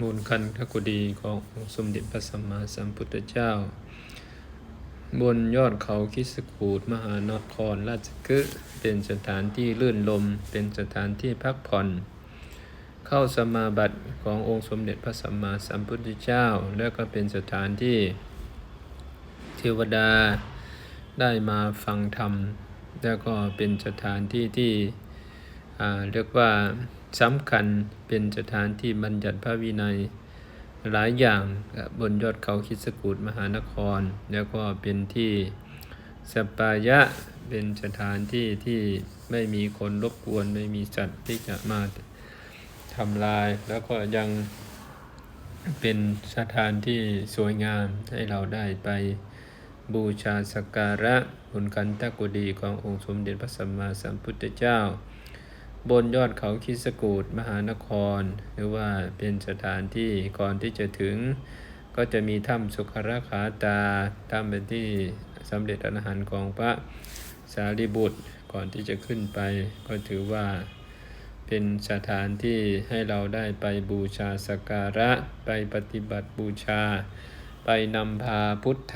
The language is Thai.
มูลคันทกุดีขององค์สมเด็จพระสัมมาสัมพุทธเจ้า บนยอดเขาคิสกูดมหานครราชกฤห์เป็นสถานที่ลื่นลม เป็นสถานที่พักผ่อน เข้าสมาบัติขององค์สมเด็จพระสัมมาสัมพุทธเจ้า แล้วก็เป็นสถานที่เทวดาได้มาฟังธรรม แล้วก็เป็นสถานที่ที่เรียกว่า สำคัญเป็นสถานที่บัญญัติพระวินัย หลายอย่างบนยอดเขาคิสกูดมหานคร แล้วก็เป็นที่สปายะเป็นสถานที่ที่ไม่มีคนรบกวนไม่มีสัตว์ที่จะมาทำลาย แล้วก็ยังเป็นสถานที่สวยงามให้เราได้ไปบูชาสักการะบนกันตะกุดีขององค์สมเด็จพระสัมมาสัมพุทธเจ้า บนยอดเขาคิสกูดมหานคร หรือว่าเป็นสถานที่ก่อนที่จะถึง ก็จะมีถ้ำสุขรขาตาถ้ำเป็นที่สำเร็จอรหันต์ของพระสารีบุตรก่อนที่จะขึ้นไป ก็ถือว่าเป็นสถานที่ให้เราได้ไปบูชาสักการะไปปฏิบัติบูชา ไปนำพาพุทธ